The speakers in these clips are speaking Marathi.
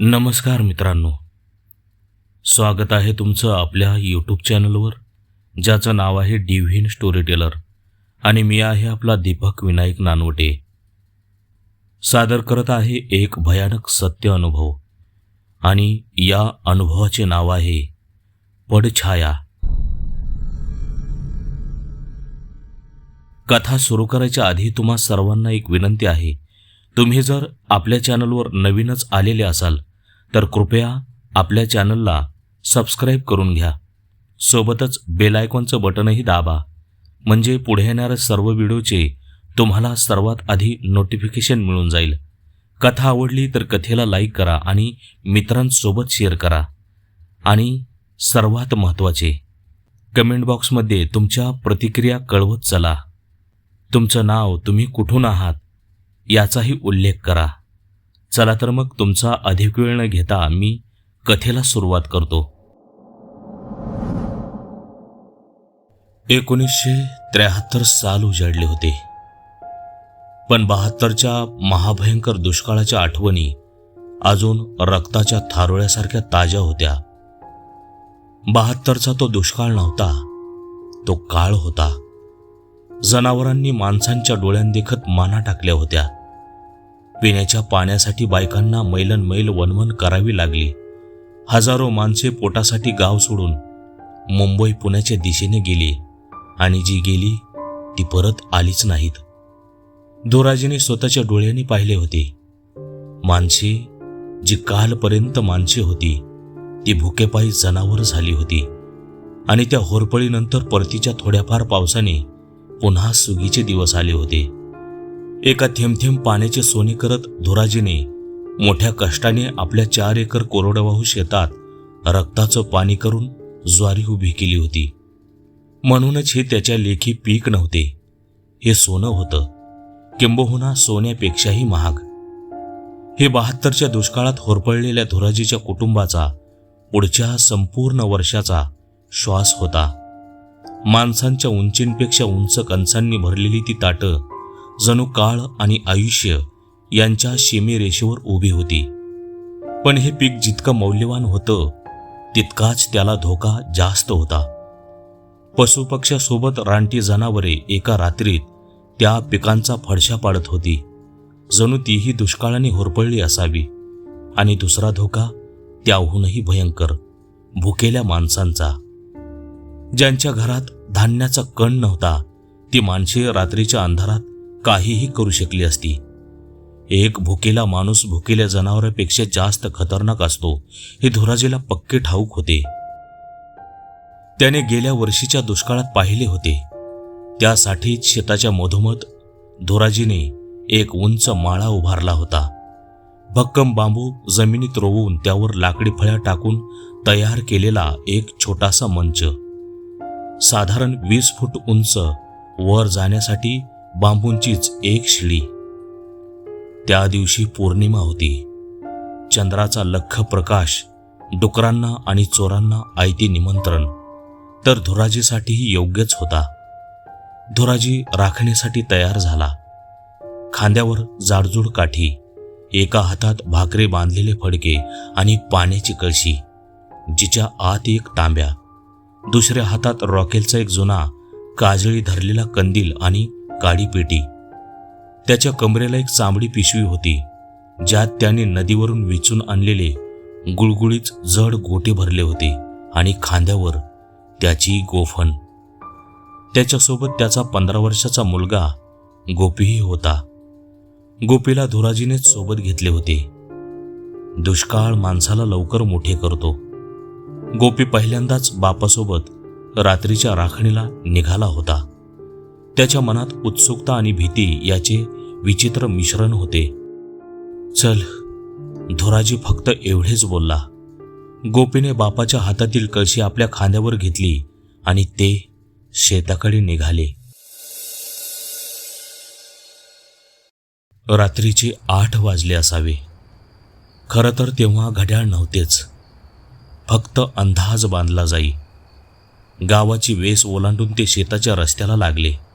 नमस्कार मित्रांनो. स्वागत आहे तुमचं आपल्या यूट्यूब चॅनलवर ज्याचं नाव आहे डिव्हिन स्टोरी टेलर आणि मी आहे आपला दीपक विनायक नानवटे. सादर करत आहे एक भयानक सत्य अनुभव आणि या अनुभवाचे नाव आहे पडछाया. कथा सुरू करायच्या आधी तुम्हा सर्वांना एक विनंती आहे. तुम्ही जर आपल्या चॅनलवर नवीनच आलेले असाल तर कृपया आपल्या चॅनलला सबस्क्राईब करून घ्या. सोबतच बेल आयकॉनचं बटनही दाबा. म्हणजे पुढे येणाऱ्या सर्व व्हिडिओचे तुम्हाला सर्वात आधी नोटिफिकेशन मिळून जाईल. कथा आवडली तर कथेला लाईक करा आणि मित्रांसोबत शेअर करा. आणि सर्वात महत्त्वाचे कमेंट बॉक्समध्ये तुमच्या प्रतिक्रिया कळवत चला. तुमचं नाव तुम्ही कुठून आहात? याचाही उल्लेख करा. चला तर मग तुमचा अधिक वेळ न घेता मी कथेला सुरुवात करतो. एकोणीसशे त्र्याहत्तर साल उजाडले होते. पण बहात्तरच्या महाभयंकर दुष्काळाच्या आठवणी अजून रक्ताच्या थारोळ्यासारख्या ताज्या होत्या. बहात्तरचा तो दुष्काळ नव्हता तो काळ होता. जनावरांनी माणसांच्या डोळ्यांदेखत माना टाकल्या होत्या. पिण्याच्या पाण्यासाठी बायकांना मैलन मैल वनवन करावी लागली. हजारो माणसे पोटासाठी गाव सोडून मुंबई पुण्याच्या दिशेने गेली आणि जी गेली ती परत आलीच नाहीत. दोराजीने स्वतःच्या डोळ्यांनी पाहिले होते. माणसे जी कालपर्यंत माणसे होती ती भुकेपायी जनावर झाली होती आणि त्या होरपळीनंतर परतीच्या थोड्याफार पावसाने पुन्हा सुगीचे दिवस आले होते. एका थेंब पाण्याचे सोने करत धुराजीने मोठ्या कष्टाने आपल्या चार एकर कोरडवाहू शेतात रक्ताचं पाणी करून ज्वारी उभी केली होती. म्हणूनच हे त्याच्या लेखी पीक नव्हते. हे सोनं होतं. किंबहुना सोन्यापेक्षाही महाग. हे बहात्तरच्या दुष्काळात होरपळलेल्या धुराजीच्या कुटुंबाचा पुढच्या संपूर्ण वर्षाचा श्वास होता. माणसांच्या उंचींपेक्षा उंच कंसांनी भरलेली ती ताटं जणू काळ आणि आयुष्य यांच्या सीमेरेषेवर उभी होती. पण हे पीक जितकं मौल्यवान होतं तितकाच त्याला धोका जास्त होता. पशुपक्ष्यासोबत रानटी जनावरे एका रात्रीत त्या पिकांचा फडशा पाडत होती. जणू तीही दुष्काळाने होरपळली असावी आणि दुसरा धोका त्याहूनही भयंकर भुकेल्या माणसांचा. ज्यांच्या घरात धान्याचा कण नव्हता ती माणसे रात्रीच्या अंधारात काहीही करू शकली असती. एक भुकेला माणूस भुकेल्या जनावरांपेक्षा जास्त खतरनाक असतो हे धुराजीला पक्के ठाऊक होते. त्याने गेल्या वर्षीच्या दुष्काळात पाहिले होते. त्यासाठीच शेताच्या मधोमध धुराजीने एक उंच माळा उभारला होता. भक्कम बांबू जमिनीत रोवून त्यावर लाकडी फळ्या टाकून तयार केलेला एक छोटासा मंच. साधारण वीस फूट उंच वर जाण्यासाठी बांबूंचीच एक शिडी त्या दिवशी पौर्णिमा होती. चंद्राचा लख प्रकाश डुकरांना आणि चोरांना आयती निमंत्रण तर धुराजीसाठीही योग्यच होता. धुराजी राखण्यासाठी तयार झाला. खांद्यावर जाडजूड काठी एका हातात भाकरे बांधलेले फडके आणि पाण्याची कळशी जिच्या आत एक तांब्या दुसऱ्या हातात रॉकेलचा एक जुना काजळी धरलेला कंदील आणि काळी पेटी. त्याच्या कमरेला एक चांबडी पिशवी होती ज्यात त्याने नदीवरून विचून आणलेले गुळगुळीत जड गोटे भरले होते आणि खांद्यावर त्याची गोफण. त्याच्यासोबत त्याचा पंधरा वर्षाचा मुलगा गोपीही होता. गोपीला धुराजीनेच सोबत घेतले होते. दुष्काळ माणसाला लवकर मोठे करतो. गोपी पहिल्यांदाच बापासोबत रात्रीच्या राखणीला निघाला होता. त्याच्या मनात उत्सुकता आणि भीती याचे विचित्र मिश्रण होते. चल धुराजी फक्त एवढेच बोलला. गोपीने बापाच्या हातातील कळशी आपल्या खांद्यावर घेतली आणि ते शेताकडे निघाले. रात्रीचे आठ वाजले असावे. खरं तर तेव्हा घड्याळ नव्हतेच. फक्त अंदाज बांधला जाई. गावाची वेस ओलांडून ते शेताच्या रस्त्याला लागले.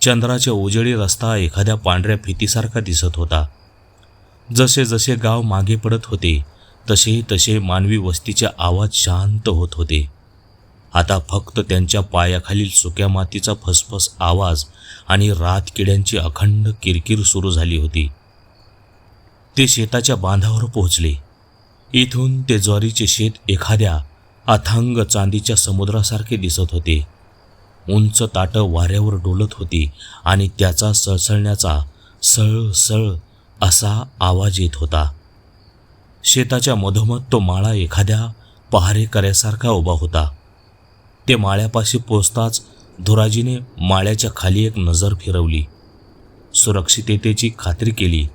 चंद्राच्या उजेडी रस्ता एखाद्या पांढऱ्या फितीसारखा दिसत होता. जसे जसे गाव मागे पडत होते तसे तसे मानवी वस्तीचे आवाज शांत होत होते. आता फक्त त्यांच्या पायाखालील सुक्या मातीचा फसफस आवाज आणि रात किड्यांची अखंड किरकिर सुरू झाली होती. ते शेताच्या बांधावर पोहोचले. इथून ते ज्वारीचे शेत एखाद्या अथांग चांदीच्या समुद्रासारखे दिसत होते. उंच ताटं वाऱ्यावर डोलत होती आणि त्याचा सळसळण्याचा सळ सळ असा आवाज येत होता. शेताच्या मधोमध तो माळा एखाद्या पहारेकऱ्यासारखा उभा होता. ते माळ्यापाशी पोचताच धुराजीने माळ्याच्या खाली एक नजर फिरवली. सुरक्षिततेची खात्री केली.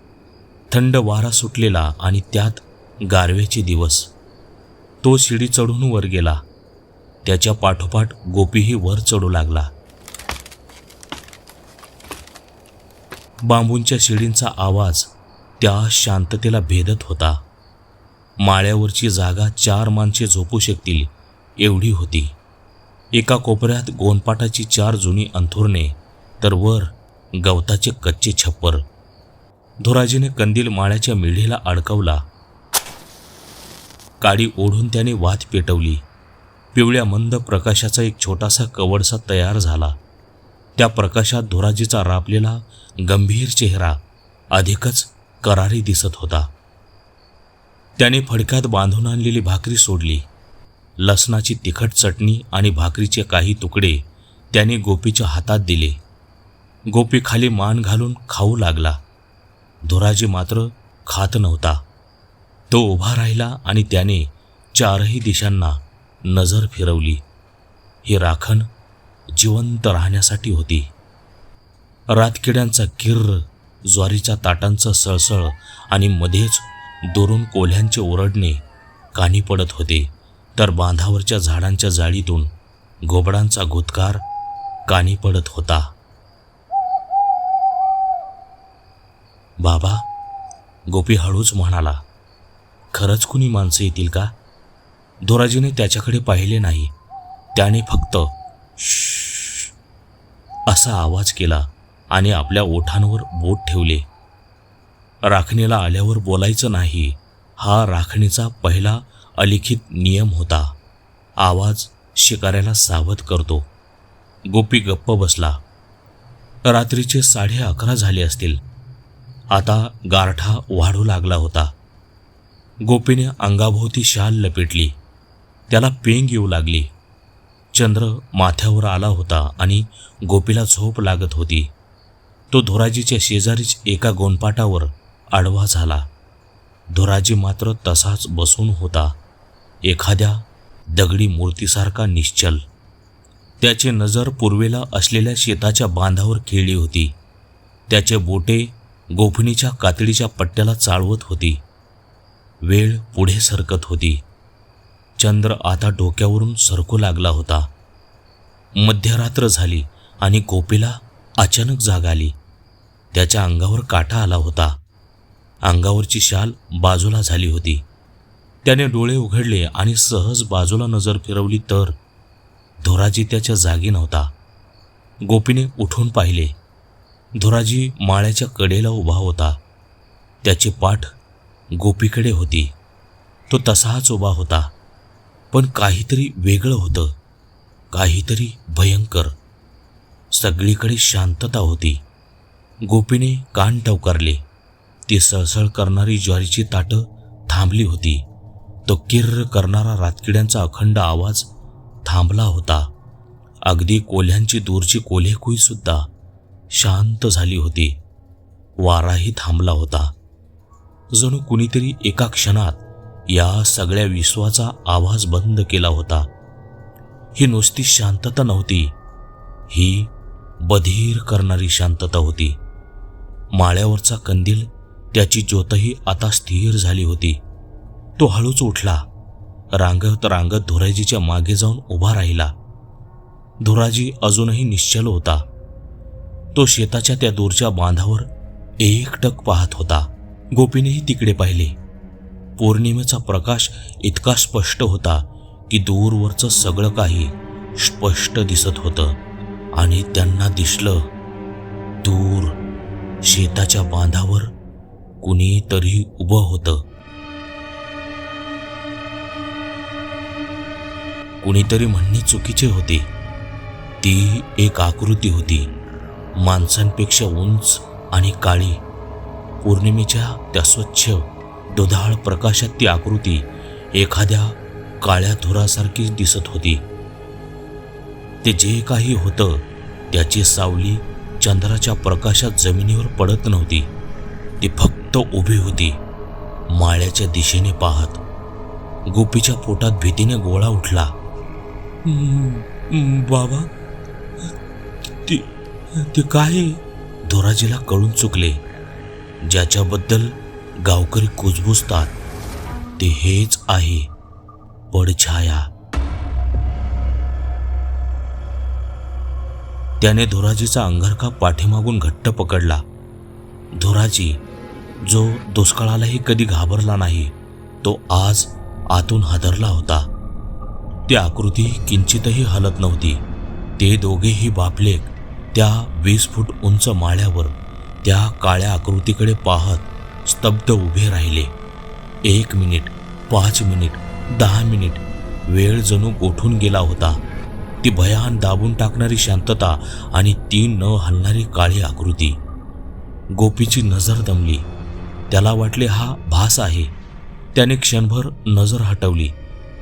थंड वारा सुटलेला आणि त्यात गारव्याचे दिवस. तो शिडी चढून वर गेला. त्याच्या पाठोपाठ गोपीही वर चढू लागला. बांबूंच्या शिडींचा आवाज त्या शांततेला भेदत होता. माळ्यावरची जागा चार माणसे झोपू शकतील एवढी होती. एका कोपऱ्यात गोंदपाटाची चार जुनी अंथुरणे तर वर गवताचे कच्चे छप्पर. धुराजीने कंदील माळ्याच्या मिढीला अडकवला. काडी ओढून त्याने वात पेटवली. पिवळ्या मंद प्रकाशाचा एक छोटासा कवडसा तयार झाला. त्या प्रकाशात धुराजीचा रापलेला गंभीर चेहरा अधिकच करारी दिसत होता. त्याने फडक्यात बांधून आणलेली भाकरी सोडली. लसणाची तिखट चटणी आणि भाकरीचे काही तुकडे त्याने गोपीच्या हातात दिले. गोपी खाली मान घालून खाऊ लागला. धुराजी मात्र खात नव्हता. तो उभा राहिला आणि त्याने चारही दिशांना नजर फिरवली. ही राखण जिवंत राहण्यासाठी होती. रातकिड्यांचा किर्र ज्वारीच्या ताटांचं सळसळ आणि मध्येच दुरून कोल्ह्यांचे ओरडणे कानी पडत होते. तर बांधावरच्या झाडांच्या जाळीतून घोबडांचा घुतकार कानी पडत होता. बाबा गोपी हळूच म्हणाला खरंच कुणी माणसं येतील का? धोराजीने त्याच्याकडे पाहिले नाही. त्याने फक्त असा आवाज केला आणि आपल्या ओठांवर बोट ठेवले राखणीला आल्यावर बोलायचं नाही हा राखणीचा पहिला अलिखित नियम होता आवाज शिकाऱ्याला सावध करतो गोपी गप्प बसला रात्रीचे साडे अकरा झाले असतील आता गारठा वाढू लागला होता गोपीने अंगाभोवती शाल लपेटली त्याला पेंग येऊ लागली. चंद्र माथ्यावर आला होता आणि गोपीला झोप लागत होती. तो धोराजीच्या शेजारीच एका गोनपाटावर आडवा झाला. धोराजी मात्र तसाच बसून होता. एखाद्या दगडी मूर्तीसारखा निश्चल. त्याची नजर पूर्वेला असलेल्या शेताच्या बांधावर खेळली होती. त्याचे बोटे गोफणीच्या कातडीच्या पट्ट्याला चाळवत होती. वेळ पुढे सरकत होती. चंद्र आता डोक्यावरून सरकू लागला होता. मध्यरात्र झाली आणि गोपीला अचानक जाग आली. त्याच्या अंगावर काटा आला होता. अंगावरची शाल बाजूला झाली होती. त्याने डोळे उघडले आणि सहज बाजूला नजर फिरवली तर धोराजी त्याच्या जागी नव्हता. गोपीने उठून पाहिले. धोराजी माळ्याच्या कडेला उभा होता. त्याची पाठ गोपीकडे होती. तो तसाच उभा होता. पण काहीतरी वेगळं होतं. काहीतरी भयंकर. सगळीकडे शांतता होती. गोपीने कान टवकारले. ती सळसळ करणारी ज्वारीची ताटं थांबली होती. तो किर्र करणारा रातकिड्यांचा अखंड आवाज थांबला होता. अगदी कोल्ह्यांची दूरची कोल्हेकुई सुद्धा शांत झाली होती. वाराही थांबला होता. जणू कुणीतरी एका क्षणात या सगळ्या विश्वाचा आवाज बंद केला होता. ही नुसती शांतता नव्हती. ही बधीर करणारी शांतता होती. माळ्यावरचा कंदील त्याची ज्योतही आता स्थिर झाली होती. तो हळूच उठला. रांगत रांगत धुराजीच्या मागे जाऊन उभा राहिला. धुराजी अजूनही निश्चल होता. तो शेताच्या त्या दूरच्या बांधावर एकटक पाहत होता. गोपीनेही तिकडे पाहिले. पौर्णिमेचा प्रकाश इतका स्पष्ट होता की दूरवरचं सगळं काही स्पष्ट दिसत होतं. आणि त्यांना दिसलं दूर शेताच्या बांधावर कुणीतरी उभं होतं. कुणीतरी म्हणणे चुकीचे होते. ती एक आकृती होती. माणसांपेक्षा उंच आणि काळी. पौर्णिमेच्या त्या स्वच्छ दुधाळ प्रकाशात ती आकृती एखाद्या काळ्या धुरासारखी दिसत होती. ते जे काही होतं त्याची सावली चंद्राच्या प्रकाशात जमिनीवर पडत नव्हती. ती फक्त उभी होती माळ्याच्या दिशेने पाहत. गोपीच्या पोटात भीतीने गोळा उठला. बाबा ते ते काय? धोराजीला कळून चुकले. ज्याच्याबद्दल गावकरी कुजबुजतात. ते हेच आहे पडछाया त्याने धोराजीचा अंगारखा पाठीमागून घट्ट पकडला. धोराजी जो दुष्काळालाही कधी घाबरला नाही तो आज आतून हादरला होता. ती आकृती किंचितही हलत नव्हती. ते दोघेही बापलेक त्या वीस फूट उंच माळ्यावर त्या काळ्या आकृतीकडे पाहत स्तब्ध उभे राहिले. एक मिनिट पाच मिनिट दहा मिनिट वेळ जणू गोठून गेला होता. ती भयान दाबून टाकणारी शांतता आणि ती न हलणारी काळी आकृती. गोपीची नजर दमली. त्याला वाटले हा भास आहे. त्याने क्षणभर नजर हटवली.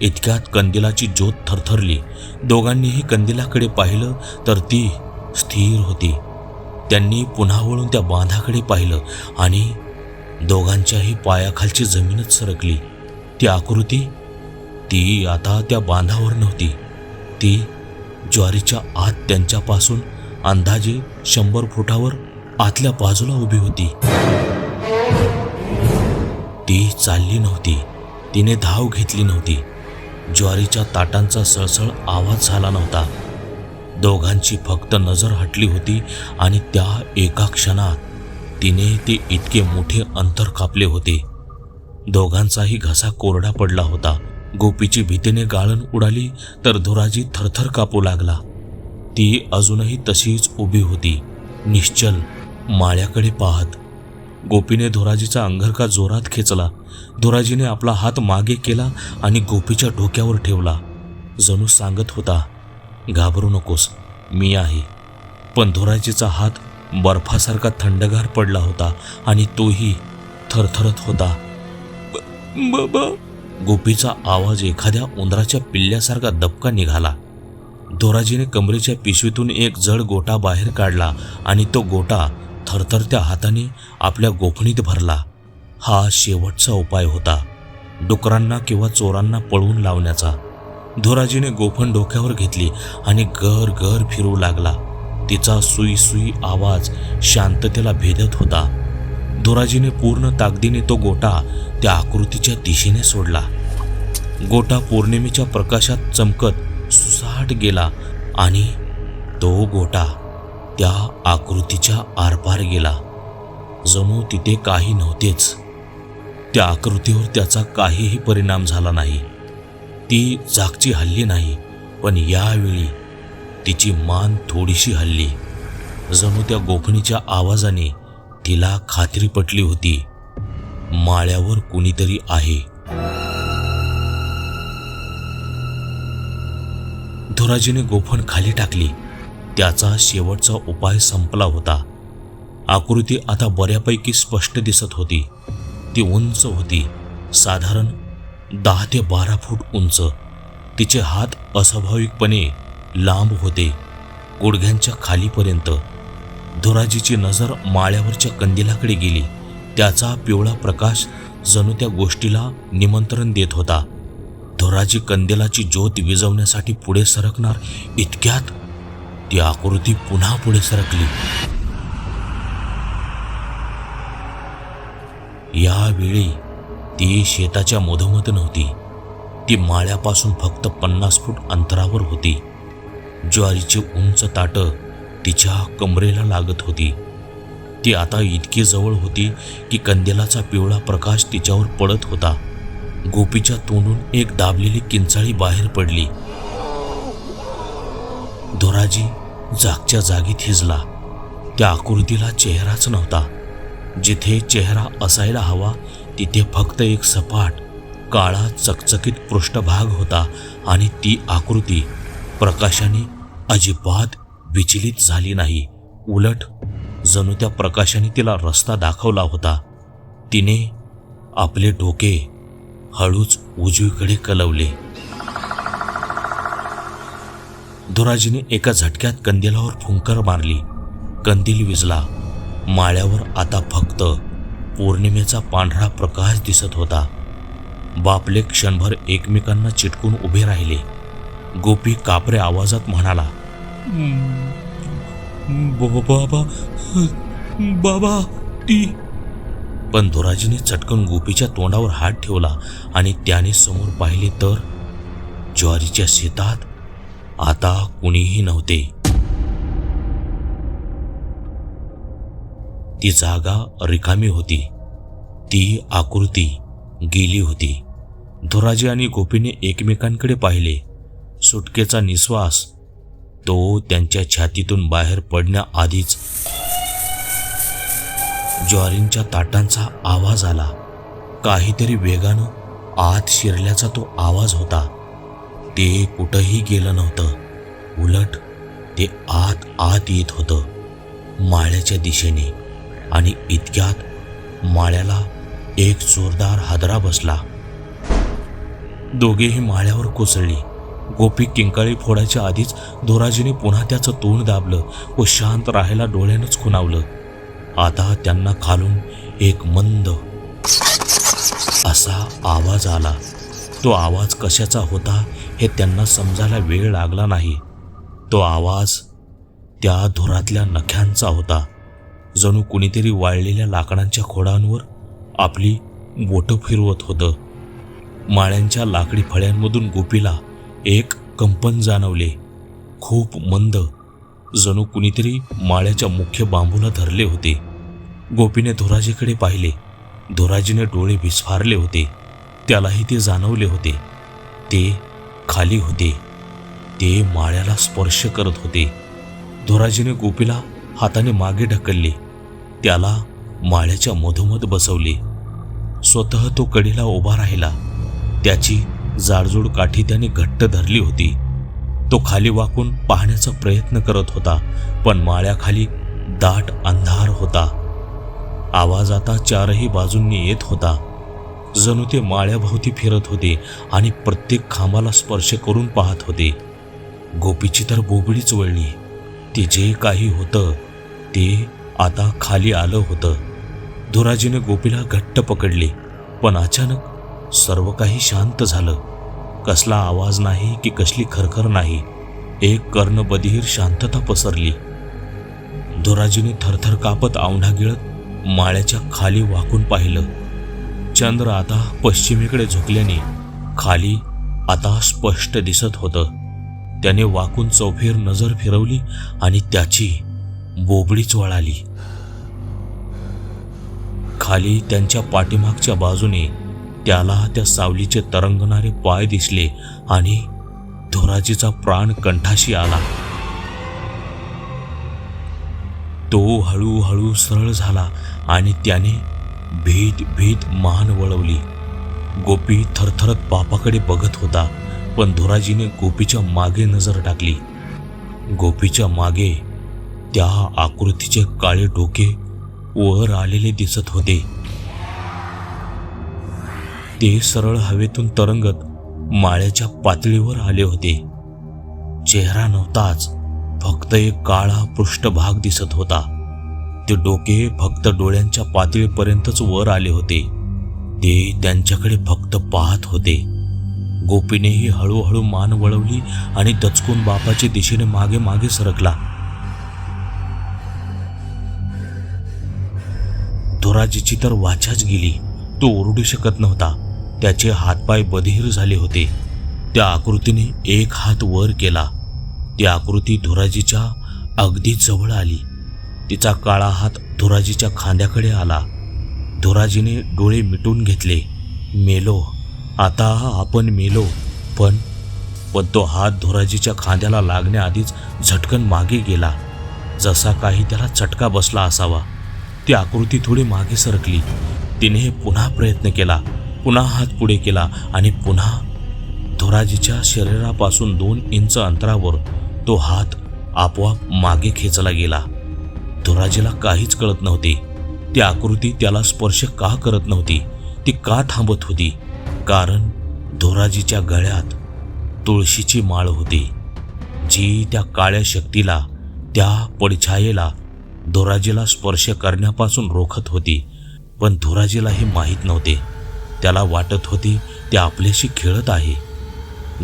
इतक्यात कंदिलाची ज्योत थरथरली. दोघांनीही कंदिलाकडे पाहिलं तर ती स्थिर होती. त्यांनी पुन्हा वळून त्या बांधाकडे पाहिलं आणि दोघांच्याही पायाखालची जमीनच सरकली. ती आकृती ती आता त्या बांधावर नव्हती. ती ज्वारीच्या आत त्यांच्यापासून अंदाजे शंभर फुटावर आतल्या बाजूला उभी होती. ती चालली नव्हती. तिने धाव घेतली नव्हती. ज्वारीच्या ताटांचा सळसळ आवाज झाला नव्हता. दोघांची फक्त नजर हटली होती आणि त्या एका क्षणात तिने ते इतके मोठे अंतर कापले होते. दोघांचाही घसा कोरडा पडला होता. गोपीची भीतीने गाळण उडाली तर धुराजी थरथर कापू लागला. ती अजूनही तशीच उभी होती निश्चल माळ्याकडे पाहत. गोपीने धुराजीचा अंगरका जोरात खेचला. धुराजीने आपला हात मागे केला आणि गोपीच्या डोक्यावर ठेवला. जणू सांगत होता घाबरू नकोस मी आहे. पण धुराजीचा हात बर्फासारखा थंडगार पडला होता आणि तोही थरथरत होता. बाबा गोपीचा आवाज एखाद्या उंदराच्या पिल्ल्यासारखा दबका निघाला. धोराजीने कमरेच्या पिशवीतून एक जड गोटा बाहेर काढला आणि तो गोटा थरथरत्या हाताने आपल्या गोफणीत भरला. हा शेवटचा उपाय होता. डुकरांना किंवा चोरांना पळवून लावण्याचा. धोराजीने गोफण डोक्यावर घेतली आणि घर घर फिरू लागला. तिचा सुई सुई आवाज शांततेला भेदत होता. धोराजीने पूर्ण ताकदीने तो गोटा त्या आकृतीच्या दिशेने सोडला. गोटा पौर्णिमेच्या प्रकाशात चमकत सुसाट गेला आणि तो गोटा त्या आकृतीच्या आरपार गेला. जणू तिथे काही नव्हतेच. त्या आकृतीवर त्याचा काहीही परिणाम झाला नाही. ती जागची हल्ली नाही पण यावेळी तिची मान थोडीशी हल्ली. जणू त्या गोफणीच्या आवाजाने तिला खात्री पटली होती. माळ्यावर कुणीतरी आहे. धुराजीने गोफण खाली टाकली. त्याचा शेवटचा उपाय संपला होता. आकृती आता बऱ्यापैकी स्पष्ट दिसत होती. ती उंच होती. साधारण दहा ते बारा फूट उंच. तिचे हात अस्वाभाविकपणे लांब होते. गुडघ्यांच्या खालीपर्यंत धुराजीची नजर माळ्यावरच्या कंदिलाकडे गेली. त्याचा पिवळा प्रकाश जणू त्या गोष्टीला निमंत्रण देत होता. धुराजी कंदिलाची ज्योत विजवण्यासाठी पुढे सरकणार इतक्यात ती आकृती पुन्हा पुढे सरकली. यावेळी ती शेताच्या मधोमध नव्हती. ती माळ्यापासून फक्त पन्नास फूट अंतरावर होती. ज्वारीची उंच ताटं तिच्या कमरेला लागत होती. ती आता इतकी जवळ होती की कंदेलाचा पिवळा प्रकाश तिच्यावर पडत होता. गोपीच्या तोंडून एक दाबलेली किंचाळी बाहेर पडली. धोराजी जागच्या जागी थिजला. त्या आकृतीला चेहराच नव्हता. जिथे चेहरा असायला हवा तिथे फक्त एक सपाट काळा चकचकीत पृष्ठभाग होता आणि ती आकृती प्रकाशाने अजिबात विचलित झाली नाही. उलट जणू त्या प्रकाशाने तिला रस्ता दाखवला होता. तिने आपले डोके हळूच उजवीकडे कलवले. धुराजीने एका झटक्यात कंदिलावर फुंकर मारली. कंदील विजला. माळ्यावर आता फक्त पौर्णिमेचा पांढरा प्रकाश दिसत होता. बापले क्षणभर एकमेकांना चिटकून उभे राहिले. गोपी कापरे आवाजात म्हणाला बाबा बाबा ती. पण धोराजीने चटकन गोपीच्या तोंडावर हात ठेवला आणि त्याने समोर पाहिले तर ज्वारीच्या शेतात आता कुणीही नव्हते. ती जागा रिकामी होती. ती आकृती गेली होती. धुराजी आणि गोपीने एकमेकांकडे पाहिले. सुटकेचा निश्वास तो त्यांच्या छातीतून बाहेर पडण्याआधीच ज्वारींच्या ताटांचा आवाज आला. काहीतरी वेगानं आत शिरल्याचा तो आवाज होता. ते कुठंही गेलं नव्हतं. उलट ते आत आत येत होतं माळ्याच्या दिशेने. आणि इतक्यात माळ्याला एक जोरदार हादरा बसला. दोघेही माळ्यावर कोसळली. गोपी किंकाळी फोडायच्या आधीच धोराजीने पुन्हा त्याचं तोंड दाबलं व शांत राहायला डोळ्यानंच खुणावलं. आता त्यांना खालून एक मंद असा आवाज आला. तो आवाज कशाचा होता हे त्यांना समजायला वेळ लागला नाही. तो आवाज त्या धुरातल्या नख्यांचा होता. जणू कुणीतरी वाळलेल्या लाकडांच्या खोडांवर आपली बोटं फिरवत होतं. माळ्यांच्या लाकडी फळ्यांमधून गोपीला एक कंपन जाणवले. खूप मंद. जणू कुणीतरी माळ्याच्या मुख्य बांबूला धरले होते. गोपीने धोराजीकडे पाहिले. धोराजीने डोळे विस्फारले होते. त्यालाही ते जाणवले होते. ते खाली होते. ते माळ्याला स्पर्श करत होते. धोराजीने गोपीला हाताने मागे ढकलले. त्याला माळ्याच्या मधोमध बसवले. स्वतः तो कडीला उभा राहिला. त्याची जाडजूड काठी त्याने घट्ट धरली होती. तो खाली वाकून पाहण्याचा प्रयत्न करत होता पण माळ्याखाली दाट अंधार होता. आवाज आता चारही बाजूंनी येत होता. जणू ते माळ्याभोवती फिरत होते आणि प्रत्येक खांबाला स्पर्श करून पाहत होते. गोपीची तर बोबडीच वळली. ते जे काही होतं ते आता खाली आलं होतं. धुराजीने गोपीला घट्ट पकडले पण अचानक सर्व काही शांत झालं. कसला आवाज नाही की कसली खरखर नाही. एक कर्णबधीर शांतता पसरली. दुराजीने थरथर कापत औंढा गिळत माळ्याच्या खाली वाकून पाहिलं. चंद्र आता पश्चिमेकडे झुकल्याने खाली आता स्पष्ट दिसत होतं. त्याने वाकून चौफेर नजर फिरवली आणि त्याची बोबडीच वळाली. खाली त्यांच्या पाठीमागच्या बाजूने त्याला त्या सावलीचे तरंगणारे पाय दिसले आणि धोराजीचा प्राण कंठाशी आला. तो हळूहळू सरळ झाला आणि त्याने भीत भीत मान वळवली. गोपी थरथरत बापाकडे बघत होता पण धोराजीने गोपीच्या मागे नजर टाकली. गोपीच्या मागे त्या आकृतीचे काळे डोके वर आलेले दिसत होते. ते सरळ हवेतून तरंगत माळ्याच्या पातळीवर आले होते. चेहरा नव्हताच फक्त एक काळा पृष्ठभाग दिसत होता. ते डोके फक्त डोळ्यांच्या पातळीपर्यंतच वर आले होते. ते त्यांच्याकडे फक्त पाहत होते. गोपीनेही हळूहळू मान वळवली आणि दचकून बापाच्या दिशेने मागे मागे सरकला. धोराजीची तर वाचाच गेली तो ओरडू शकत नव्हता. त्याचे हातपाय बधीर झाले होते. त्या आकृतीने एक हात वर केला. ती आकृती धुराजीच्या अगदी जवळ आली. तिचा काळा हात धुराजीच्या खांद्याकडे आला. धुराजीने डोळे मिटून घेतले. मेलो आता आपण मेलो. पण पण तो हात धुराजीच्या खांद्याला लागण्याआधीच झटकन मागे गेला. जसा काही त्याला चटका बसला असावा. ती आकृती थोडी मागे सरकली. तिने पुन्हा प्रयत्न केला. पुन्हा हात पुढे केला आणि पुन्हा धुराजीच्या शरीरापासून दोन इंच अंतरावर तो हात आपोआप मागे खेचला गेला. धुराजीला काहीच कळत नव्हते. ती आकृती त्याला स्पर्श का करत नव्हती? ती का थांबत होती? कारण धुराजीच्या गळ्यात तुळशीची माळ होती. जी त्या काळ्या शक्तीला त्या पडछायेला धुराजीला स्पर्श करण्यापासून रोखत होती. पण धुराजीला हे माहीत नव्हते. त्याला वाटत होती ते आपल्याशी खेळत आहे.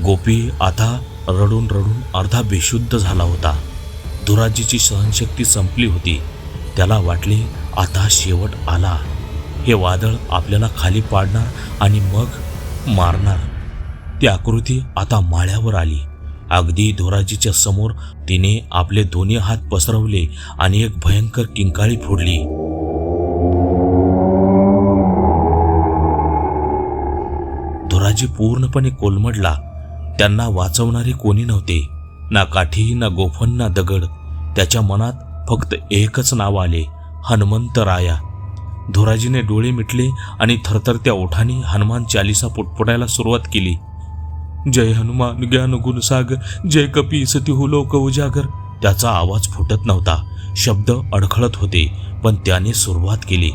गोपी आता रडून रडून अर्धा बेशुद्ध झाला होता. धुराजीची सहनशक्ती संपली होती. त्याला वाटले आता शेवट आला. हे वादळ आपल्याला खाली पाडणार आणि मग मारणार. ती आकृती आता माळ्यावर आली. अगदी धुराजीच्या समोर तिने आपले दोन्ही हात पसरवले आणि एक भयंकर किंकाळी फोडली. धुराजी पूर्णपणे कोलमडला. त्यांना वाचवणारे कोणी नव्हते. ना काठी ना गोफन ना दगड. त्याच्या मनात फक्त एकच नाव आले हनुमंतराया धुराजीने डोळे मिटले आणि थरथरत्या ओठाने हनुमान चालिसा पुटपुटायला सुरुवात केली. जय हनुमान ज्ञान गुणसागर जय कपी सती लोक उजागर. त्याचा आवाज फुटत नव्हता. शब्द अडखळत होते पण त्याने सुरुवात केली.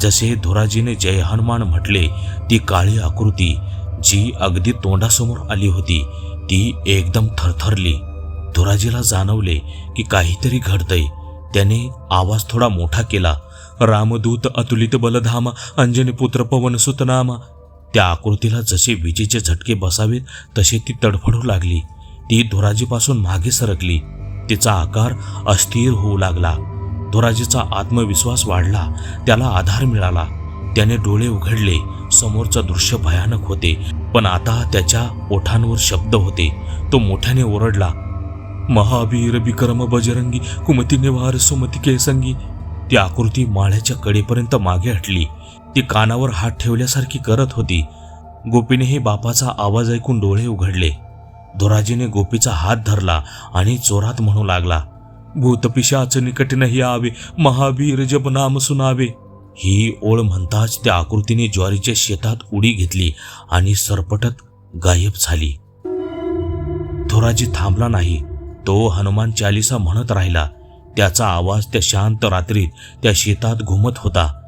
जसे धुराजीने जय हनुमान म्हटले ती काळी आकृती. जी अगदी तोंडासमोर आली होती ती एकदम थरथरली. धुराजीला जाणवले की काहीतरी घडतंय. त्याने आवाज थोडा मोठा केला. रामदूत अतुलित बलधाम अंजनी पुत्र पवन त्या आकृतीला जसे विजेचे झटके बसावेत तसे ती तडफडू लागली. ती धुराजीपासून मागे सरकली. तिचा आकार अस्थिर होऊ लागला. धुराजीचा आत्मविश्वास वाढला. त्याला आधार मिळाला. त्याने डोळे उघडले. समोरचं दृश्य भयानक होते. पण आता त्याच्या ओठांवर शब्द होते. तो मोठ्याने ओरडला महावीर विक्रम बजरंगी कुमती निवार सुमती केसंगी. ती आकृती माळ्याच्या कडेपर्यंत मागे हटली. ती कानावर हात ठेवल्यासारखी करत होती. गोपीनेही बापाचा आवाज ऐकून डोळे उघडले. धोराजीने गोपीचा हात धरला आणि जोरात म्हणू लागला भूतपिशाच निकट नाही आवे महावीर जप नाम सुनावे. ही ओळ म्हणताच त्या आकृतीने ज्वारीच्या शेतात उडी घेतली आणि सरपटत गायब झाली. धुराजी थांबला नाही. तो हनुमान चालिसा म्हणत राहिला. त्याचा आवाज त्या शांत रात्रीत त्या शेतात घुमत होता.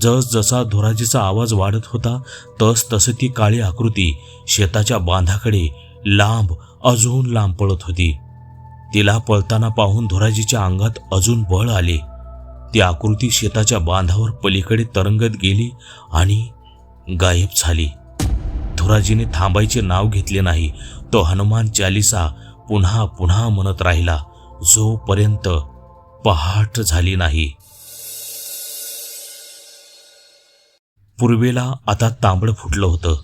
जस जसा धुराजीचा आवाज वाढत होता तस तस ती काळी आकृती शेताच्या बांधाकडे लांब अजून लांब पळत होती. तिला पळताना पाहून धुराजीच्या अंगात अजून बळ आले. ती आकृती शेताच्या बांधावर पलीकडे तरंगत गेली आणि गायब झाली. धुराजीने थांबायचे नाव घेतले नाही. तो हनुमान चालिसा पुन्हा पुन्हा म्हणत राहिला जोपर्यंत पहाट झाली नाही. पूर्वेला आता तांबड फुटलं होतं.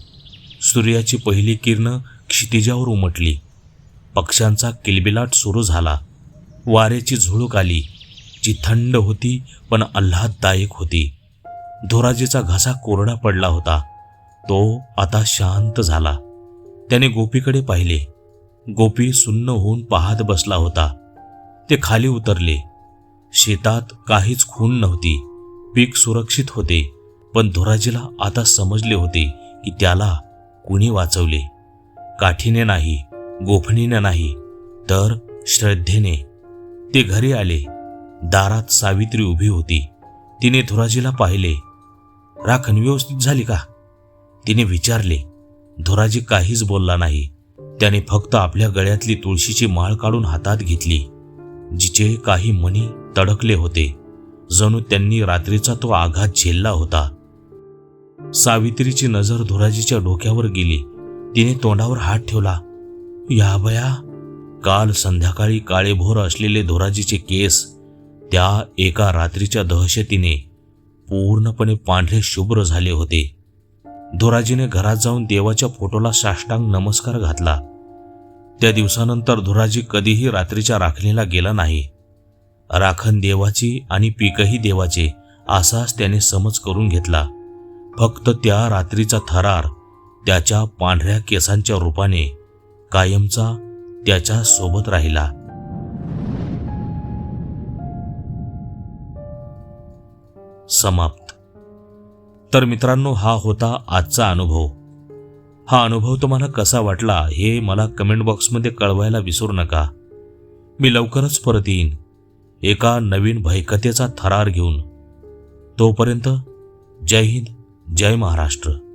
सूर्याची पहिली किरण क्षितिजावर उमटली. पक्ष्यांचा किलबिलाट सुरू झाला. वाऱ्याची झुळूक आली. जी थंड होती पण आल्हाददायक होती. धोराजीचा घसा कोरडा पडला होता. तो आता शांत झाला. त्याने गोपीकडे पाहिले. गोपी सुन्न होऊन पाहत बसला होता. ते खाली उतरले. शेतात काहीच खून नव्हती. पीक सुरक्षित होते. पण धोराजीला आता समजले होते की त्याला कुणी वाचवले. काठीने नाही गोफणीने नाही तर श्रद्धेने. ते घरी आले. दारात सावित्री उभी होती. तिने धुराजीला पाहिले. राखण व्यवस्थित झाली का? तिने विचारले. धुराजी काहीच बोलला नाही. त्याने फक्त आपल्या गळ्यातली तुळशीची माळ काढून हातात घेतली. जिचे काही मणी तडकले होते. जणू त्यांनी रात्रीचा तो आघात झेलला होता. सावित्रीची नजर धुराजीच्या डोक्यावर गेली. तिने तोंडावर हात ठेवला. या बया काल संध्याकाळी काळेभोर असलेले धुराजीचे केस त्या एका रात्रीच्या दहशतीने पूर्णपणे पांढरे शुभ्र झाले होते. धुराजीने घरात जाऊन देवाच्या फोटोला साष्टांग नमस्कार घातला. त्या दिवसानंतर धुराजी कधीही रात्रीच्या राखणीला गेला नाही. राखण देवाची आणि पीकही देवाचे असाच त्याने समज करून घेतला. फक्त त्या रात्रीचा थरार त्याच्या पांढऱ्या केसांच्या रूपाने कायमचा त्याच्या सोबत राहिला. समाप्त. तर मित्रांनो हा होता आजचा अनुभव. हा अनुभव तुम्हाला कसा वाटला हे मला कमेंट बॉक्समध्ये कळवायला विसरू नका. मी लवकरच परत येईन. एका नवीन भयकथेचा थरार घेऊन. तोपर्यंत जय हिंद जय महाराष्ट्र.